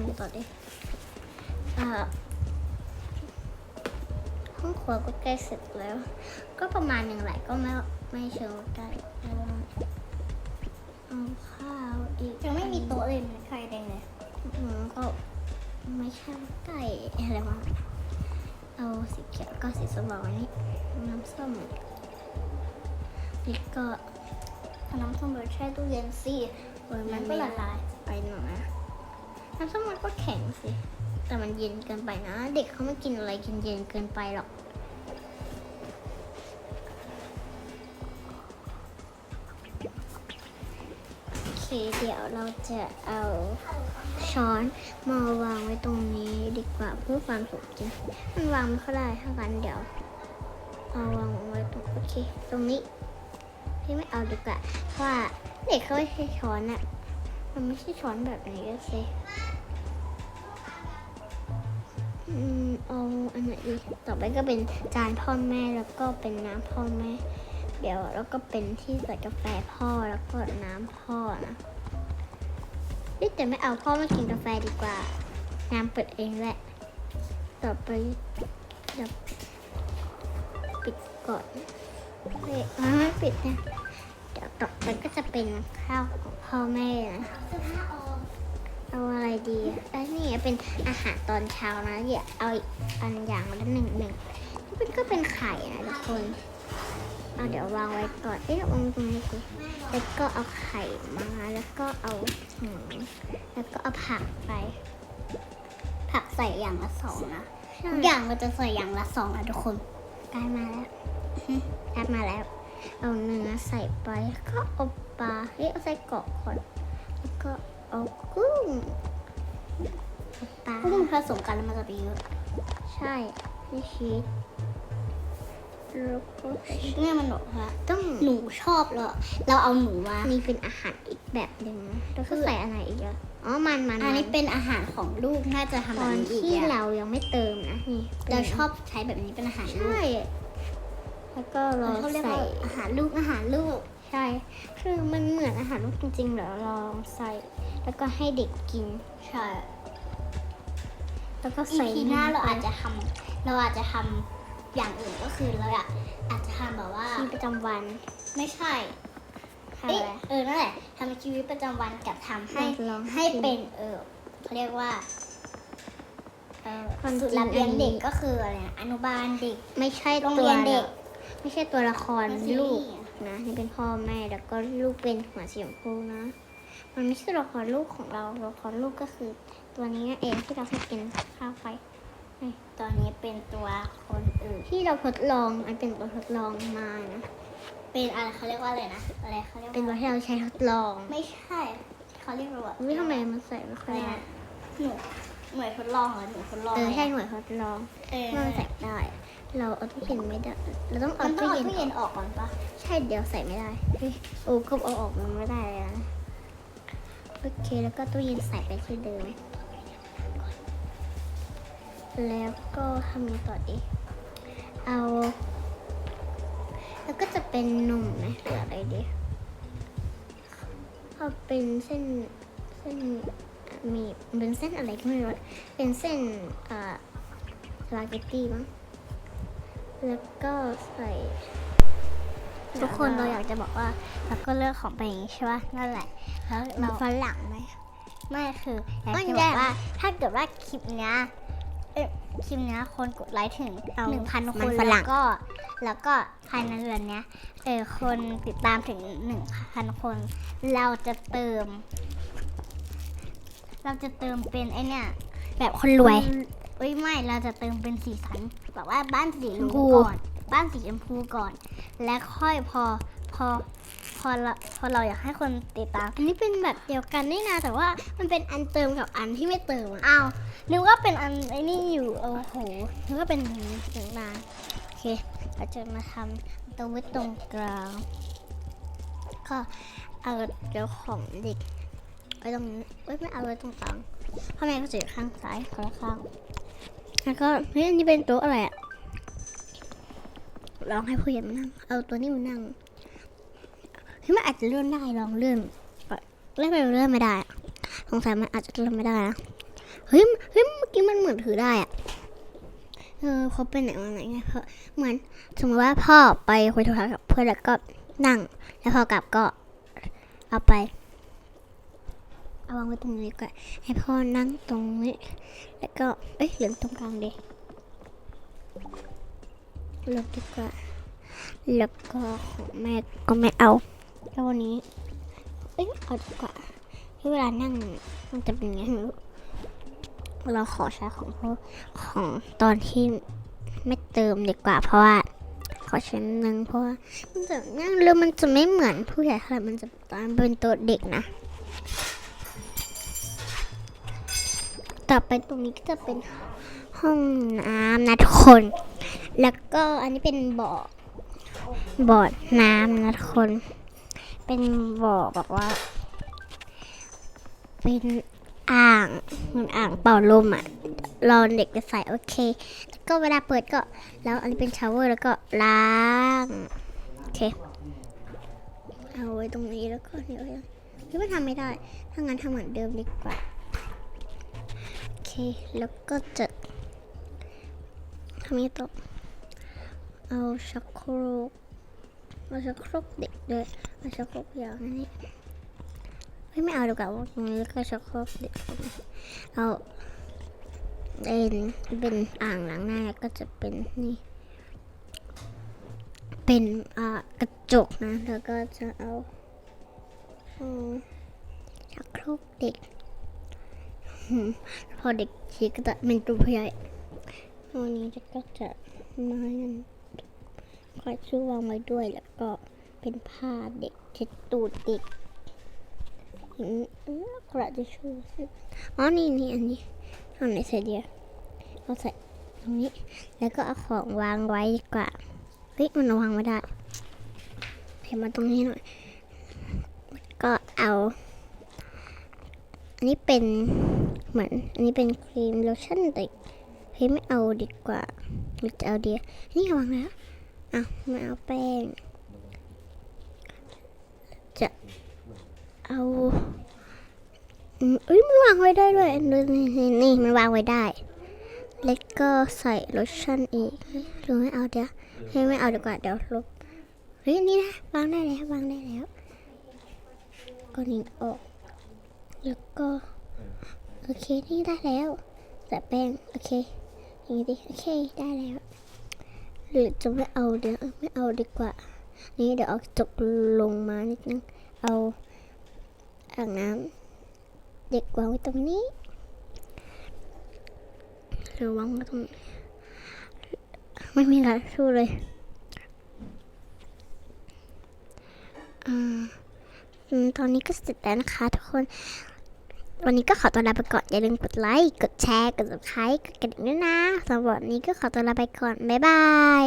ำต่อดิอ่าห้องครัวก็ใกล้เสร็จแล้ว ก็ประมาณหนึ่งแหละก็ไม่ไม่เชิงว่าใกล้แล้วเอาข้าวอีกยังไม่มีโต๊ะเลยใครเด้งเลยอืมก็ไม่ใช่ว่าใกล้อะไรวะเอาสีเขียวก็สีสว่างอันนี้น้ำส้มนี่ก็เอาน้ำส้มไปแช่ตู้เย็นสิโอ้ยมัมันนก็ก็ละละลาลายยไปหน่อย นะน้ำส้มมันก็แข็งสิ แต่มันเย็นเกินไปนะ เด็กเขาไม่กินอะไรเย็นๆเกินไปหรอก โอเค เดี๋ยวเราจะเอาช้อนมาวางไว้ตรงนี้ดีกว่าเพื่อความสมจริง มันวางไม่ค่อยได้ถ้างั้นเดี๋ยวเอาวางไว้ตรงโอเค ตรงนี้พี่ไม่เอาดีกว่าเพราะว่าเด็กเขาไม่ใช่ช้อนอะมันไม่ใช่ช้อนแบบนี้ก็สิ เอาอันไหนดีต่อไปก็เป็นจานพ่อแม่แล้วก็เป็นน้ำพ่อแม่ เดี๋ยวแล้วก็เป็นที่ใส่กาแฟพ่อแล้วก็น้ำพ่อนะเอ๊ะแต่ไม่เอาพ่อมากินกาแฟดีกว่า น้ำเปิดเองแหละ ต่อไปเดี๋ยวปิดก่อนเฮ้ยอ่าไม่ปิดนะเดี๋ยวต่อไปก็จะเป็นข้าวของพ่อแม่นะ เสื้อผ้าออกเอาอะไรดีอะอันนี้เป็นอาหารตอนเช้านะอย่าเอาอีกอันอย่างละหนึ่งหนึ่งนี่เป็นก็เป็นไข่นะทุกคนเอาเดี๋ยววางไว้ก่อน เอ๊ะวางตรงนี้สิแล้วก็เอาไข่มา แล้วก็เอาหมูแล้วก็เอาผักไป ผักใส่อย่างละสองนะใช่ทุกอย่างเราจะใส่อย่างละสองนะทุกคนได้มาแล้วได้มาแล้ว เอาเนื้อใส่ไปแล้วก็เอาปลาเฮ้ยเอาใส่กรอกก่อนแล้วก็ เอากุ้งเอาปลาพวกมันผสมกันแล้วมันจะเป็นเยอะใช่นี่ชีสแล้วก็เนี่ยมันบอกว่าต้องหนูชอบเหรอเราเอาหนูมานี่เป็นอาหารอีกแบบหนึ่งนะแล้วก็ใส่อะไรอีกอะอ๋อมันมันอันนี้มัเป็นอาหารของลูกน่าจะทำตแบบอนนี้อีกที่อะเรายังไม่เติมนะนี่เราชอบใช้แบบนี้เป็นอาหารลูกใช่ แล้วก็เราเขาเรียกใส่ว่าอาหารลูกอาหารลูก ใช่ คือมันเหมือนอาหารลูกจริงๆเดี๋ยวลองใส่ แล้วก็ให้เด็กกิน ใช่ แล้วก็อีใส่พีหน้าเราอาจจะทำเราอาจจะทำอย่างอื่นก็คือเราอะอาจจะทำแบบว่า ชีวิตประจำวันไม่ใช่ทำเอ้ยอะไรเออนั่นแหละทำชีวิตประจำวันกับทำให้ลองให้เป็นเออเขาเรียกว่าเออความจริงสุดรับเลี้ยงอันนี้เด็กก็คืออะไรนะอนุบาลเด็ก ไม่ใช่โรงตัวเรียนเด็ก ไม่ใช่ตัวละครเป็นซีรีส์ลูก นะนี่เป็นพ่อแม่แล้วก็ลูกเป็นหัวสีชมพูนะ มันไม่ใช่ตัวละครลูกของเราตัวละครลูกก็คือ ตัวนี้นั่นเองที่เราให้กินข้าวไปตอนนี้เป็นตัวคนอื่นที่เราทดลองอันเป็นตัวทดลองมานะ เป็นอะไรเขาเรียกว่าอะไรนะอะไรเขาเรียกเป็นตัวว่าที่เราใช้ทดลอง ไม่ใช่เขาเรียกว่าวิทำไมมันใส่ไม่ค่อะอยไรได้นะหนูหน่วยทดลองเหรอหนูทดลองเออใช่หน่วยทดลองเออมันใส่ได้ เราเอาตู้เย็นไม่ได้ เราต้องเอามันต้องตู้เอาเย็นตู้เย็นออกก่อนปะใช่เดี๋ยวใส่ไม่ได้เฮ้ยโอ้ก็เอาออกมันไม่ได้เลยนะโอเคแล้วก็ตู้เย็นใส่ไปที่เดิม แล้วก็ทำยังไงต่อดีเอา แล้วก็จะเป็นนมไหมหรืออะไรดีเอาเป็นเส้นเส้นมีเป็นเส้นอะไรก็ไม่รู้เป็นเส้นอ่าสปาเกตตี้มั้ง แล้วก็ใส่ทุกคนเราอยากจะบอกว่าเราก็เลือกของไปอย่างนี้ใช่ปะนั่นแหละ แล้วเราเราฝรั่งไหมไม่คืออยากมันจะบแย่อกว่าถ้าเกิดว่าคลิปเนี้ยเอ้ยคลิปเนี้ยคนกดไลค์ถึงเอาหนึ่งพันมัคนนฝรั่แล้งวก็ แล้วก็ภายในเดือนเนี้ยเออคนติดตามถึงหนึ่งพันคน เราจะเติม เราจะเติมเป็นไอเนี่ยแบบคนรวยเอ้ยไม่เราจะเติมเป็นสีสันแบบว่าบ้านสีชมพูก่อน บ้านสีชมพูก่อน และค่อยพอพอพอเราพอเราอยากให้คนติดตาม อันนี้เป็นแบบเดียวกันนี่นะแต่ว่ามันเป็นอันเติมกับอันที่ไม่เติมอะอ้าวนึกว่าเป็นอันไอ้นี่อยู่โอ้โหนึกว่าเป็นอย่างนี้ถึงนานโอเคเราจะมาทำตัวไว้ตรงกลางก็เอาเดี๋ยวของเด็กไว้ตรงนี้เอ้ยไม่เอาไว้ตรงกลางพ่อแม่ก็จะอยู่ข้างซ้ายคนละข้าง แล้วก็เฮ้ยอันนี้เป็นโต๊ะอะไรอะลองให้ผู้ใหญ่มานั่ง เอาตัวนี้มานั่งเฮ้ยมันอาจจะเลื่อนได้ลองเลื่อนเลื่อนไปเลื่อนไม่ได้สงสัยมันอาจจะเลื่อนไม่ได้นะเฮ้ยเฮ้ยเมื่อกี้มันเหมือนถือได้อะเออเขาไปไหนมาไหนไงเพราะเหมือนสมมติว่าพ่อไปคุยโทรศัพท์กับเพื่อนแล้วก็นั่ง แล้วพอกลับก็เอาไป เอาวางไว้ตรงนี้ก่อนให้พ่อนั่งตรงนี้แล้วก็เอ้ยเหลืองตรงกลางดิลบดีกว่าแล้วก็ของแม่ก็ไม่เอาแล้ววันนี้เอ้ยเอาดีกว่าที่เวลานั่งมันจะเป็นยังไงเราขอใช้ของพวกของตอนที่ไม่เติมดีกว่า เพราะว่าขอใช้นึงเพราะว่ามันจะนั่งแล้วมันจะไม่เหมือนผู้ใหญ่เท่าไรมันจะตอนเป็นตัวเด็กนะ ต่อไปตรงนี้ก็จะเป็นห้องน้ำนะทุกคน แล้วก็อันนี้เป็นบ่อ บ่อน้ำนะทุกคน เป็นบ่อแบบว่า เป็นอ่างเหมือนอ่างเป่าลมอะ รอเด็กจะใส่โอเค แล้วก็เวลาเปิดก็ แล้วอันนี้เป็นชาวเวอร์แล้วก็ล้าง โอเค เอาไว้ตรงนี้แล้วก็เนี่ไว้นี่มันทำไม่ได้ ถ้างั้นทำเหมือนเดิมดีกว่า แล้วก็จะทำนี้ต่อเอาชักโครกเอาชักโครกเด็กด้วยเอาชักโครกยาวนี่เฮ้ยไม่เอาดีกว่าว่าตรงนี้ก็ชักโครกเด็กเอาเป็นเป็นอ่างล้างหน้าก็จะเป็นนี่เป็นอ่ากระจกนะแล้วก็จะเอาอชักโครกเด็ก พอเด็กชี้ก็จะเป็นตัวผู้ใหญ่วันนี้จะก็จะมาให้มันคอยช่วยวางไว้ด้วยแล้วก็เป็นผ้าเด็กเช็ดตูดเด็กอืมอกระจะช่วยอ๋อนี่นี่อันนี้เอาไหนใส่เดียวเอาใส่ตรงนี้ แล้วก็เอาของวางไว้ดีกว่าเฮ้ยมันวางไม่ได้เห็นมาตรงนี้หน่อย ก็เอา อันนี้เป็น เหมือน อันนี้เป็นครีมโลชั่นเด็กเฮ้ยไม่เอาดีกว่าหรือจะเอาเดียอันนี่วางแล้วอะไม่เอาแป้ง จะเอาเอ้ยมันวางไว้ได้ด้วยนี่นี่นี่มันวางไว้ได้ แล้วก็ใส่โลชั่นอีกเฮ้ยหรือไม่เอาเดี๋ยวเฮ้ยไม่เอาดีกว่าเดี๋ยวลบเฮ้ยนี่นะวางได้แล้ววางได้แล้วก็นิ่งออก แล้วก็ โอเค นี่ได้แล้วใส่แป้ง โอเคอย่างนี้ดิ โอเค ได้แล้ว หรือจะไม่เอาเดี๋ยวไม่เอาดีกว่า นี่เดี๋ยวเอาจกลงมานิดนึง เอาอ่างน้ำเด็กวางไว้ตรงนี้หรือวางไว้ตรงนี้ไม่มีอะไรสู้เลยอ่าอืมตอนนี้ก็เสร็จแล้วนะคะทุกคน วันนี้ก็ขอตัวลาไปก่อนอย่าลืมกดไลค์ กดแชร์ กด subscribe กดกระดิ่งด้วยนะสำหรับวันนี้ก็ขอตัวลาไปก่อน บ๊ายบาย